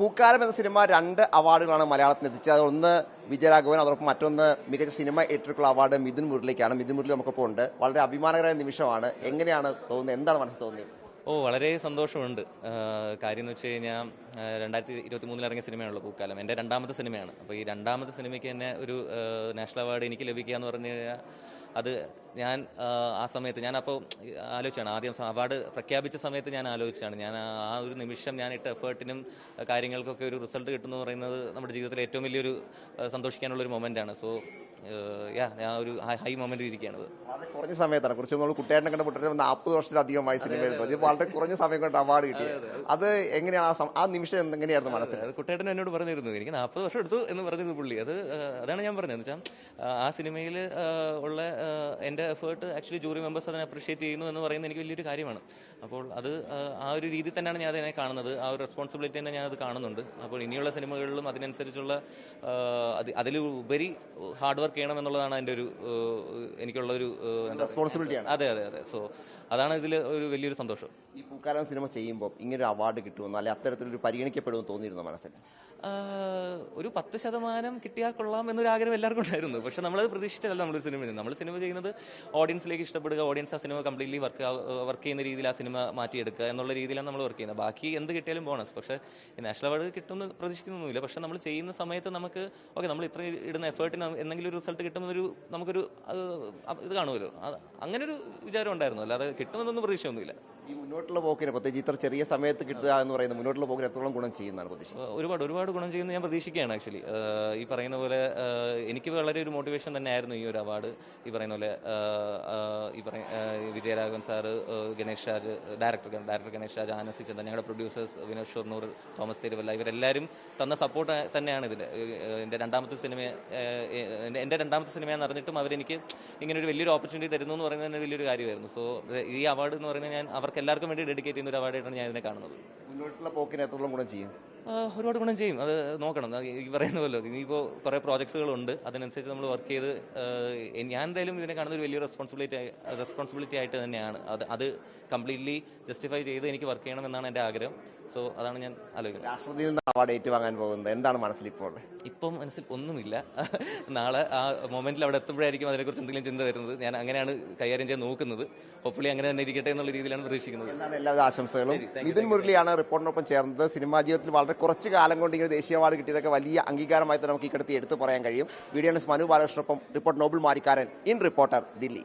പൂക്കാലം എന്ന സിനിമ രണ്ട് അവാർഡുകളാണ് മലയാളത്തിന് എത്തിച്ചത്. ഒന്ന് വിജയരാഘവൻ അതോടൊപ്പം മറ്റൊന്ന് മികച്ച സിനിമ ഏറ്റെടുക്കുള്ള അവാർഡ് മിഥുൻ മുരളിക്കാണ്. മിഥുൻ മുരളി നമുക്കിപ്പോൾ ഉണ്ട്. വളരെ അഭിമാനകരമായ നിമിഷമാണ്. എങ്ങനെയാണ് തോന്നുന്നത്? എന്താണ് മനസ്സിൽ തോന്നിയത്? ഓ വളരെ സന്തോഷമുണ്ട്. കാര്യം എന്ന് വെച്ച് കഴിഞ്ഞാൽ രണ്ടായിരത്തി ഇരുപത്തി മൂന്നിൽ ഇറങ്ങിയ സിനിമയാണല്ലോ പൂക്കാലം. എന്റെ രണ്ടാമത്തെ സിനിമയാണ്. അപ്പോൾ ഈ രണ്ടാമത്തെ സിനിമയ്ക്ക് തന്നെ ഒരു നാഷണൽ അവാർഡ് എനിക്ക് ലഭിക്കുക എന്ന് പറഞ്ഞു കഴിഞ്ഞാൽ അത് ഞാൻ ആ സമയത്ത് ഞാൻ അപ്പോൾ ആലോചിച്ചാണ്. ആദ്യം അവാർഡ് പ്രഖ്യാപിച്ച സമയത്ത് ഞാൻ ആലോചിച്ചാണ്. ഞാൻ ആ ഒരു നിമിഷം ഞാൻ ഇട്ട എഫേർട്ടിനും കാര്യങ്ങൾക്കൊക്കെ ഒരു റിസൾട്ട് കിട്ടുന്നു പറയുന്നത് നമ്മുടെ ജീവിതത്തിൽ ഏറ്റവും വലിയൊരു സന്തോഷിക്കാനുള്ള ഒരു മൊമെന്റാണ്. സോ യാ ഞാൻ ഒരു ഹൈ മൊമെന്റിൽ ഇരിക്കുകയാണത് വളരെ കുറഞ്ഞ സമയത്താണ്. കുറച്ച് നമ്മൾ കുട്ടിയേട്ടനെ കണ്ട പൊട്ടിട്ട് നാൽപ്പത് വർഷത്തിലധികമായി സിനിമയിൽ വളരെ കുറഞ്ഞ സമയം കൊണ്ട് അവാർഡ് കിട്ടിയത് അത് എങ്ങനെയാണ് ആ നിമിഷം എങ്ങനെയായിരുന്നു മനസ്സിൽ? അത്. കുട്ടേട്ടൻ എന്നോട് പറഞ്ഞിരുന്നു. എനിക്ക് നാൽപ്പത് വർഷം എടുത്തു എന്ന് പറഞ്ഞിരുന്നു പുള്ളി. അത് അതാണ് ഞാൻ പറഞ്ഞത്. വെച്ചാൽ ആ സിനിമയിൽ ഉള്ള എന്റെ എന്റെ എഫേർട്ട് ആക്ച്വലി ജൂറി മെമ്പേഴ്സ് അതിനെ അപ്രീഷിയേറ്റ് ചെയ്യുന്നു എന്ന് പറയുന്നത് എനിക്ക് വലിയൊരു കാര്യമാണ്. അപ്പോൾ അത് ആ, ഒരു രീതിയിൽ തന്നെയാണ് ഞാൻ അതിനെ കാണുന്നത്. ആ ഒരു റെസ്പോൺസിബിലിറ്റി തന്നെ ഞാൻ അത് കാണുന്നുണ്ട്. അപ്പോൾ ഇനിയുള്ള സിനിമകളിലും അതിനനുസരിച്ചുള്ള അതിലുപരി ഹാർഡ് വർക്ക് ചെയ്യണം എന്നുള്ളതാണ് എന്റെ ഒരു എനിക്കുള്ള ഒരു റെസ്പോൺസിബിലിറ്റിയാണ് അതെ അതെ അതെ. സോ അതാണ് ഇതിൽ ഒരു വലിയൊരു സന്തോഷം. ഈ പൂക്കാലം സിനിമ ചെയ്യുമ്പോൾ ഇങ്ങനൊരു ഒരു അവാർഡ് കിട്ടുമെന്ന് അല്ലെ അത്തരത്തിലൊരു പരിഗണിക്കപ്പെടുമെന്ന് തോന്നിയിരുന്നു മനസ്സിൽ? ഒരു പത്ത് ശതമാനം കിട്ടിയാൽ കൊള്ളാം എന്നൊരു ആഗ്രഹം എല്ലാവർക്കും ഉണ്ടായിരുന്നു. പക്ഷെ നമ്മളത് പ്രതീക്ഷിച്ചല്ല നമ്മൾ സിനിമ നമ്മൾ സിനിമ ചെയ്യുന്നത് ഓഡിയൻസിലേക്ക് ഇഷ്ടപ്പെടുക ഓഡിയൻസ് ആ സിനിമ കംപ്ലീറ്റ്ലി വർക്ക് വർക്ക് ചെയ്യുന്ന രീതിയിൽ ആ സിനിമ മാറ്റിയെടുക്കുക എന്നുള്ള രീതിയിലാണ് നമ്മൾ വർക്ക് ചെയ്യുന്നത്. ബാക്കി എന്ത് കിട്ടിയാലും ബോണസ് പക്ഷേ നാഷണൽ അവാർഡ് കിട്ടുമെന്ന് പ്രതീക്ഷിക്കുന്നൊന്നുമില്ല. പക്ഷെ നമ്മൾ ചെയ്യുന്ന സമയത്ത് നമുക്ക് ഓക്കെ നമ്മൾ ഇത്രയും ഇടുന്ന എഫേർട്ടിന് എന്തെങ്കിലും ഒരു റിസൾട്ട് കിട്ടുമെന്നൊരു നമുക്കൊരു ഇത് കാണുമല്ലോ. അങ്ങനെ ഒരു വിചാരം ഉണ്ടായിരുന്നു. അല്ലാതെ കിട്ടുമെന്നൊന്നും പ്രതീക്ഷയൊന്നുമില്ല. ഈ മുന്നോട്ടുള്ള പോക്കിന് പ്രത്യേകിച്ച് ഇത്ര ചെറിയ സമയത്ത് കിട്ടുക എന്ന് പറയുന്നത് മുന്നോട്ടുള്ള പോക്കിന് എത്രത്തോളം ഗുണം ചെയ്യുന്നതാണ് പ്രതീക്ഷ ഒരുപാട് ഒരുപാട് ഗുണം ചെയ്യുമെന്ന് ഞാൻ പ്രതീക്ഷിക്കുകയാണ് ആക്ച്വലി ഈ പറയുന്ന പോലെ എനിക്ക് വളരെ ഒരു മോട്ടിവേഷൻ തന്നെയായിരുന്നു ഈ ഒരു അവാർഡ് ഈ പറയുന്ന പോലെ ഈ പറയ Vijayaraghavan sir Ganesh Raj director director Ganesh Raj ആനസി Chandan ഞങ്ങളുടെ പ്രൊഡ്യൂസേഴ്സ് വിനോദ് ഷൊർണൂർ തോമസ് തിരുവല്ല ഇവരെല്ലാവരും തന്ന സപ്പോർട്ട് തന്നെയാണ് ഇതിൽ എന്റെ രണ്ടാമത്തെ സിനിമ എന്റെ രണ്ടാമത്തെ സിനിമയെന്ന് അറിഞ്ഞിട്ടും അവരെനിക്ക് ഇങ്ങനെ ഒരു വലിയൊരു ഓപ്പർച്യൂണിറ്റി തരുന്നു എന്ന് പറയുന്നത് തന്നെ വലിയൊരു കാര്യമായിരുന്നു. സോ ഈ അവാർഡ് എന്ന് പറയുന്നത് ഞാൻ അവർക്ക് എല്ലാവർക്കും വേണ്ടി ഡെഡിക്കേറ്റ് ചെയ്യുന്ന ഒരു അവാർഡായിട്ടാണ് ഞാൻ ഇതിനെ കാണുന്നത്. മുന്നോട്ടുള്ള പോക്കിന് എത്രത്തോളം ഗുണം ചെയ്യും? ഒരുപാട് ഗുണം ചെയ്യും. അത് നോക്കണം. ഈ പറയുന്ന പോലെ ഇനിയിപ്പോൾ കുറേ പ്രോജക്ട്സുകളുണ്ട്. അതിനനുസരിച്ച് നമ്മൾ വർക്ക് ചെയ്ത് ഞാൻ എന്തായാലും ഇതിനെ കാണുന്ന ഒരു വലിയ റെസ്പോൺസിബിലിറ്റി റെസ്പോൺസിബിലിറ്റി ആയിട്ട് തന്നെയാണ്. അത് അത് കംപ്ലീറ്റ്ലി ജസ്റ്റിഫൈ ചെയ്ത് എനിക്ക് വർക്ക് ചെയ്യണം എന്നാണ് എന്റെ ആഗ്രഹം. സോ അതാണ് ഞാൻ ആലോചിക്കുന്നത്. രാഷ്ട്രപതിയിൽ നിന്ന് അവാർഡ് ഏറ്റുവാങ്ങാൻ പോകുന്നത് എന്താണ് മനസ്സിൽ ഇപ്പോൾ ഇപ്പം മനസ്സിൽ ഒന്നുമില്ല. നാളെ ആ മൊമെന്റിൽ അവിടെ എത്തുമ്പോഴായിരിക്കും അതിനെക്കുറിച്ച് എന്തെങ്കിലും ചിന്ത വരുന്നത്. ഞാൻ അങ്ങനെയാണ് കൈകാര്യം ചെയ്യാൻ നോക്കുന്നത്. ഹോപ്പ്ഫുള്ളി അങ്ങനെ തന്നെ ഇരിക്കട്ടെ എന്നുള്ള രീതിയിലാണ് പ്രതീക്ഷിക്കുന്നത്. എല്ലാവിധ ആശംസകളും. മിഥുൻ മുരളിയാണ് റിപ്പോർട്ടിനൊപ്പം ചേർന്നത്. സിനിമാ ജീവിതത്തിൽ വളരെ കുറച്ച് കാലം കൊണ്ട് ഇങ്ങനെ ദേശീയ അവാർഡ് കിട്ടിയതൊക്കെ വലിയ അംഗീകാരമായി തന്നെ നമുക്ക് ഇക്കടത്തി എടുത്തു പറയാൻ കഴിയും. Video Manu ബാലകൃഷ്ണപ്പം report Noble Marikkaran in reporter Delhi.